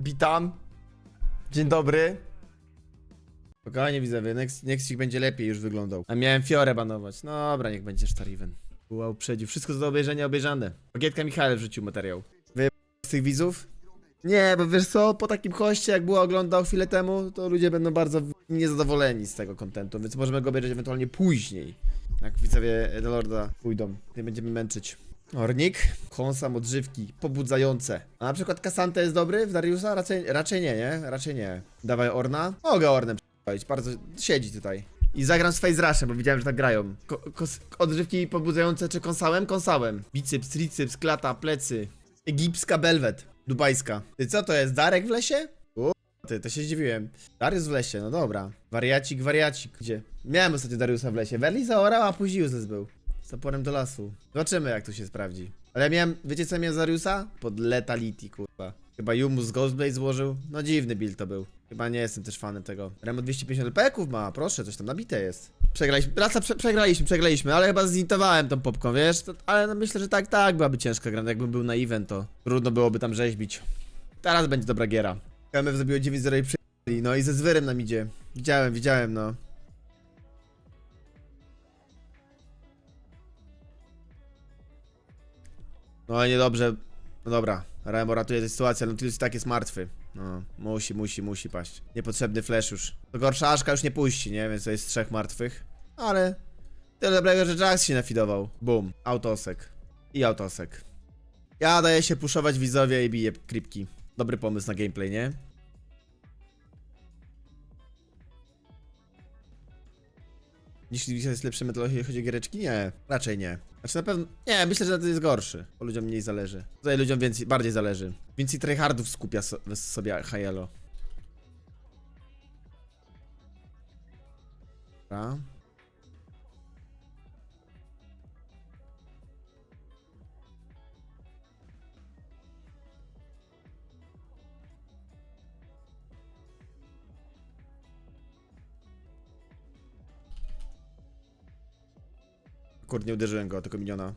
Witam. Dzień dobry. Spokojnie widzowie, next, Nextik będzie lepiej już wyglądał. A miałem Fiorę banować. No dobra, niech będzie Stariven. Była uprzedził. Wszystko do obejrzenia obejrzane. Bagietka Michale wrzucił materiał. Wy z tych widzów? Nie, bo wiesz co, po takim hoście jak było oglądał chwilę temu, to ludzie będą bardzo niezadowoleni z tego kontentu, więc możemy go obejrzeć ewentualnie później. Jak widzowie Lorda pójdą, nie będziemy męczyć. Ornik, kąsam odżywki, pobudzające. A na przykład Kasante jest dobry w Dariusa? Raczej, raczej nie, nie? Raczej nie. Dawaj Orna? Mogę Ornem przyjść, bardzo siedzi tutaj. I zagram z Face Rushem, bo widziałem, że tak grają. Ko odżywki pobudzające czy kąsałem? Kąsałem. Biceps, triceps, klata, plecy. Egipska belwet. Dubajska. Ty co to jest? Darek w lesie? U, ty, to się zdziwiłem. Darius w lesie, no dobra. Wariacik, wariacik. Gdzie? Miałem ostatnio Dariusa w lesie. Werli zaorał, a później useless był. Z toporem do lasu. Zobaczymy, jak to się sprawdzi. Ale ja miałem, wiecie co ja miałem z Dariusa? Pod Letality, kurwa. Chyba Jumus Ghostblade złożył. No dziwny build to był. Chyba nie jestem też fanem tego. Remo 250 LP-ków ma, proszę, coś tam nabite jest. Przegraliśmy, raca prze, przegraliśmy, przegraliśmy, ale chyba zintowałem tą popką, wiesz? To, ale no myślę, że tak, tak byłaby ciężka gra. Jakbym był na event, to trudno byłoby tam rzeźbić. Teraz będzie dobra giera. KMF zrobiło 9-0 i przyjęli, no i ze zwyrem nam idzie. Widziałem, widziałem, no. No niedobrze. No dobra, Remo ratuje tę sytuację, ale Nautilus i tak jest martwy. No, musi, musi, musi paść. Niepotrzebny flash już. To gorsza Aszka już nie puści, nie? Więc to jest trzech martwych. Ale tyle dobrego, że Jax się nafidował. Boom. Autosek. I autosek. Ja daję się puszować widzowie i biję kripki. Dobry pomysł na gameplay, nie? Jeśli jest lepszy metal, jeśli chodzi o giereczki? Nie, raczej nie. Znaczy na pewno, nie, myślę, że to jest gorszy, bo ludziom mniej zależy. Tutaj ludziom więcej, bardziej zależy. Więcej tryhardów skupia so, sobie Hayelo. Dobra. Kurde, nie uderzyłem go, tylko miniona.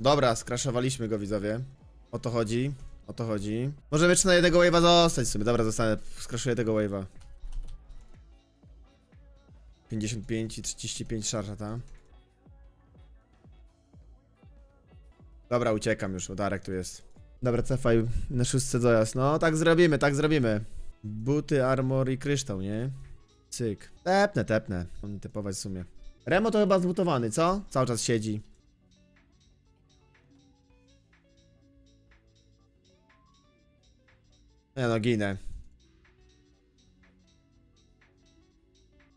Dobra, skraszowaliśmy go widzowie. O to chodzi. O to chodzi. Możemy jeszcze na jednego wave'a zostać w sumie. Dobra, zostanę. Skraszuję tego wave'a. 55 i 35 szarża, ta. Dobra, uciekam już, bo Darek tu jest. Dobra, cefaj na szóstce dojazd. No, tak zrobimy, tak zrobimy. Buty, armor i kryształ, nie? Cyk. Tepnę, tepnę. On typować w sumie. Remo to chyba zbutowany, co? Cały czas siedzi. Nie no, ginę.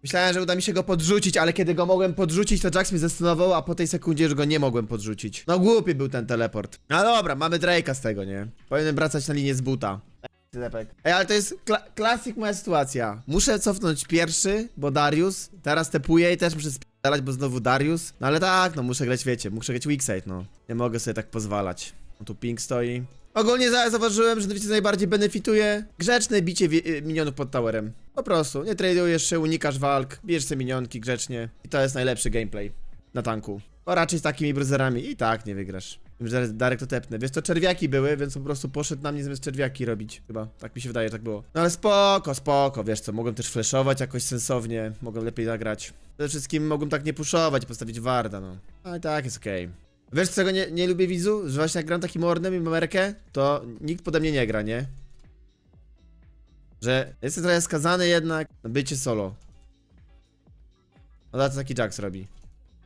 Myślałem, że uda mi się go podrzucić, ale kiedy go mogłem podrzucić, to Jax mnie zastunował, a po tej sekundzie już go nie mogłem podrzucić. No głupi był ten teleport. No dobra, mamy Drake'a z tego, nie? Powinienem wracać na linię z buta. Ej, ale to jest kla klasik moja sytuacja. Muszę cofnąć pierwszy, bo Darius. Teraz tepuję i też muszę spieralać, bo znowu Darius. No ale tak, no muszę grać, wiecie, muszę grać Weakside, no. Nie mogę sobie tak pozwalać. No tu ping stoi. Ogólnie za- zauważyłem, że wiecie najbardziej benefituje? Grzeczne bicie y, minionów pod towerem. Po prostu, nie tradujesz się, unikasz walk, bierzesz sobie minionki grzecznie. I to jest najlepszy gameplay na tanku. Bo raczej z takimi bruzerami i tak nie wygrasz. Wiem, że Darek to tepnę. Wiesz, to czerwiaki były, więc po prostu poszedł na mnie zamiast czerwiaki robić. Chyba, tak mi się wydaje, tak było. No ale spoko, spoko, wiesz co, mogłem też flashować jakoś sensownie, mogłem lepiej zagrać. Przede wszystkim mogłem tak nie puszować, postawić warda, no. A i tak jest okej. Wiesz czego nie, nie lubię widzu? Że właśnie jak gram takim ordem i mamerkę, to nikt pode mnie nie gra, nie? Że jestem trochę skazany jednak na bycie solo. No to taki Jax robi.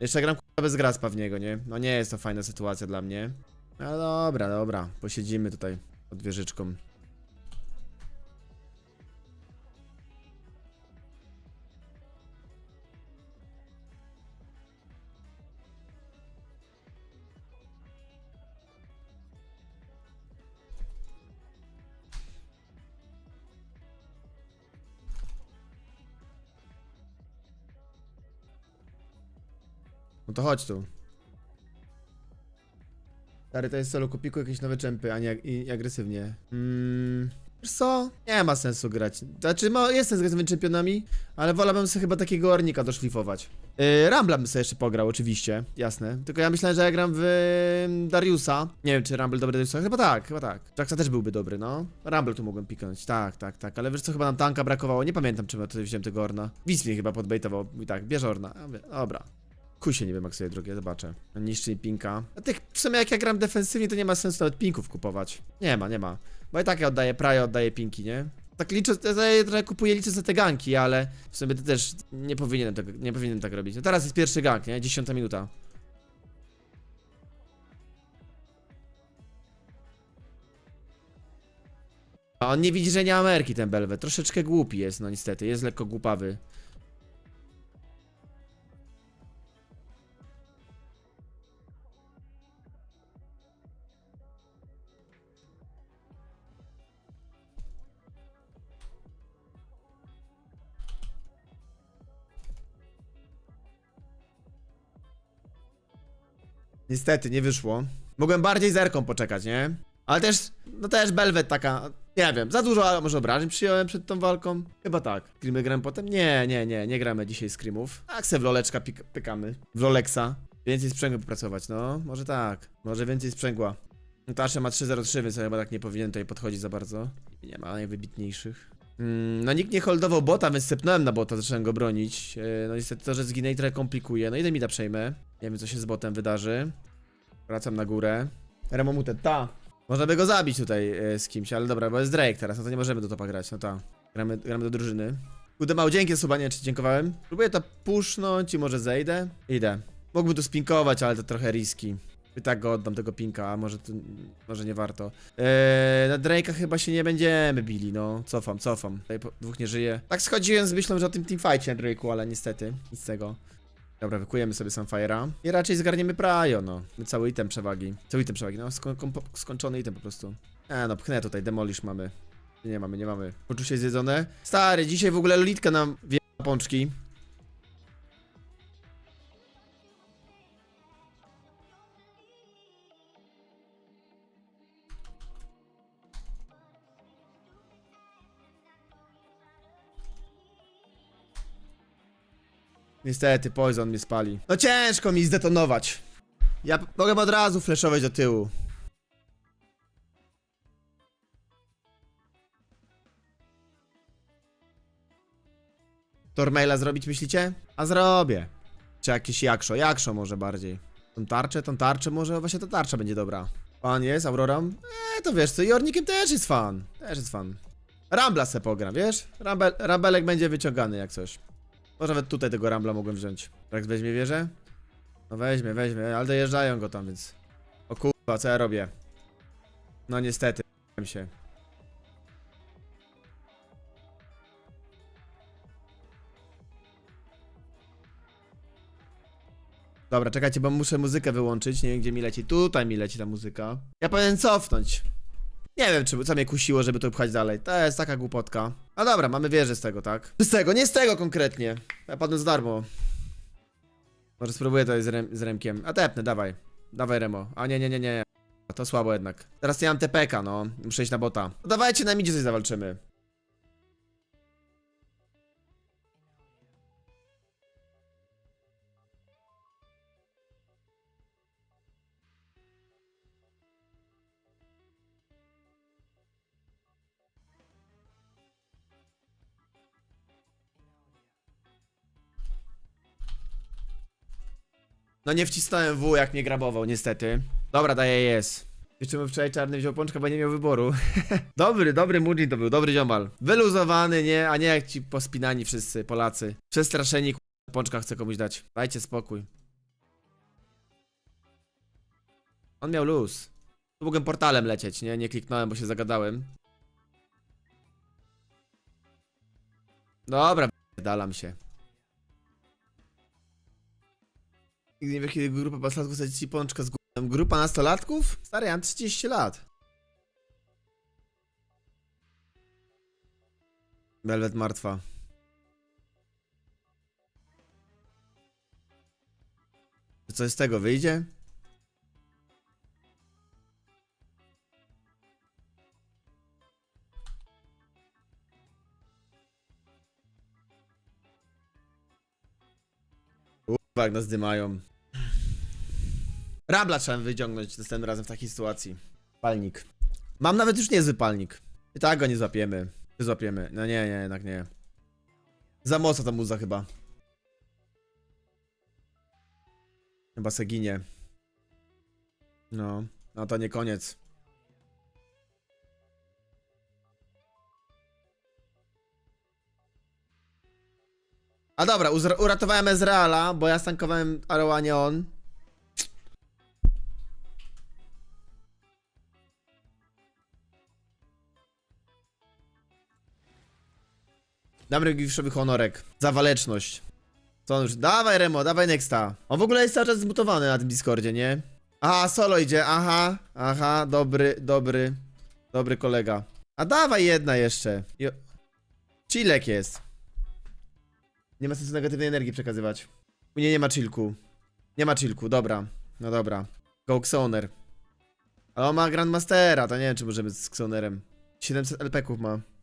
Jeszcze gram bez graspa w niego, nie? No nie jest to fajna sytuacja dla mnie. No dobra, dobra. Posiedzimy tutaj pod wieżyczką. No to chodź tu. Stary, to jest solo kupiku jakieś nowe czempy, a nie i agresywnie. Mm, wiesz co? Nie ma sensu grać. Znaczy, ma, jest sens grać z nowymi czempionami, ale wolałbym sobie chyba takiego ornika doszlifować. Yy, Rambla bym sobie jeszcze pograł, oczywiście, jasne. Tylko ja myślałem, że ja gram w ym, Dariusa. Nie wiem, czy Rumble dobry Dariusa. Chyba tak, chyba tak. Jacksa też byłby dobry, no. Rumble tu mogłem piknąć, tak, tak, tak. Ale wiesz co, chyba nam tanka brakowało. Nie pamiętam, czym ja tutaj wziąłem tego Orna. Widz mnie chyba podbejtował. I tak, bierz Orna. A mówię, dobra. Kuj się nie wiem, jak sobie drogie, zobaczę. Niszczy mi pinka. A tych, w sumie jak ja gram defensywnie, to nie ma sensu nawet pinków kupować. Nie ma, nie ma. Bo i tak ja oddaję praję, oddaję pinki, nie? Tak liczę, ja trochę kupuję, liczę za te ganki, ale w sumie to też nie powinienem, tego, nie powinienem tak robić. No teraz jest pierwszy gank, nie? Dziesiąta minuta. A on nie widzi, że nie Ameryki ten Belwet. Troszeczkę głupi jest, no niestety. Jest lekko głupawy. Niestety, nie wyszło. Mogłem bardziej zerką poczekać, nie? Ale też, no też Belwet taka, nie wiem, za dużo ale może obrażeń przyjąłem przed tą walką? Chyba tak. Screamy gramy potem? Nie, nie, nie, nie gramy dzisiaj screamów. Tak se w loleczka pykamy. W lolexa. Więcej sprzęgła popracować, no, może tak. Może więcej sprzęgła. Natasza ma 3.03, więc chyba tak nie powinien tutaj podchodzić za bardzo. Nie ma najwybitniejszych. Mm, no nikt nie holdował bota, więc stepnąłem na bota, zacząłem go bronić. Yy, no niestety to, że zginę i trochę komplikuje. No idę mi da przejmę. Nie wiem co się z botem wydarzy. Wracam na górę. Remomutet, ta. Można by go zabić tutaj e, z kimś, ale dobra, bo jest Drake teraz, no to nie możemy do topa grać, no ta. Gramy, gramy do drużyny. Kudemał, dzięki suba, nie czy dziękowałem. Próbuję to pusznąć i może zejdę. Idę. Mógłbym tu spinkować, ale to trochę riski. I tak go oddam tego pinka, a może to, może nie warto. Eee, na Drake'a chyba się nie będziemy bili, no. Cofam, cofam. Tutaj dwóch nie żyje. Tak schodziłem z myślą, że o tym teamfightie na Drake'u, ale niestety, nic z tego. Dobra, wykujemy sobie Sunfire'a. I raczej zgarniemy Prajo, no. Cały item przewagi. Cały item przewagi, no. Sko skończony item po prostu. E, no pchnę tutaj, demolish mamy. Nie mamy, nie mamy. Poczucie zjedzone. Stary, dzisiaj w ogóle Lolitka nam wie pączki. Niestety, Poison mnie spali. No ciężko mi zdetonować. Ja mogę od razu flashować do tyłu. Tormaila zrobić myślicie? A zrobię. Czy jakieś jakszo? Jakszo może bardziej. Tą tarczę, tą tarczę może właśnie ta tarcza będzie dobra. Pan jest, Aurora? Eee, to wiesz co, i Ornikiem też jest fan. Też jest fan. Rambla se pogra, wiesz? Rambel, Rambelek będzie wyciągany jak coś. Może nawet tutaj tego Rambla mogłem wziąć. Jak weźmie wieżę? No weźmie, weźmie, ale dojeżdżają go tam, więc... O kurwa, co ja robię? No niestety, się. Dobra, czekajcie, bo muszę muzykę wyłączyć, nie wiem gdzie mi leci. Tutaj mi leci ta muzyka. Ja powinien cofnąć. Nie wiem, czy, co mnie kusiło, żeby to pchać dalej. To jest taka głupotka. A dobra, mamy wieżę z tego, tak? Z tego, nie z tego konkretnie. Ja padłem za darmo. Może spróbuję to z, rem, z Remkiem. A tepnę, dawaj. Dawaj Remo. A nie, nie, nie, nie. To słabo jednak. Teraz nie mam TPK, no. Muszę iść na bota. No dawajcie na midzie coś zawalczymy. No nie wcisnąłem W, jak mnie grabował, niestety. Dobra, daję jest. Jeszcze mu wczoraj czarny wziął pączka, bo nie miał wyboru. dobry, dobry Mujin to był, dobry ziomal. Wyluzowany, nie? A nie jak ci pospinani wszyscy Polacy. Przestraszeni, k***, pączka chce komuś dać. Dajcie spokój. On miał luz. Tu mogłem portalem lecieć, nie? Nie kliknąłem, bo się zagadałem. Dobra, dalam się. Nigdy nie wie, kiedy grupa nastolatków chce ci pączka z gównem. Grupa nastolatków? Stary, ja mam 30 lat. Velvet martwa. Coś z tego wyjdzie? Kurwa, nas dymają. Rabla trzeba wyciągnąć następnym razem w takiej sytuacji. Palnik. Mam nawet już niezły palnik. I tak go nie złapiemy. Czy złapiemy? No nie, nie, jednak nie. Za mocno ta muza chyba. Chyba se ginie. No, no to nie koniec. A dobra, uratowałem Ezreala, bo ja stankowałem Arrow, a nie on. Dobry giftsowy honorek. Za waleczność. Co on już? Dawaj Remo, dawaj Nexta. On w ogóle jest cały czas zmutowany na tym Discordzie, nie? Aha, solo idzie, aha, aha, dobry, dobry, dobry kolega. A dawaj jedna jeszcze. Jo. Jest. Nie ma sensu negatywnej energii przekazywać. U nie, nie ma chillku. Nie ma chillku, dobra. No dobra. Go Xoner. Ale on ma Grandmastera, to nie wiem, czy możemy z Xonerem. 700 LP-ków ma.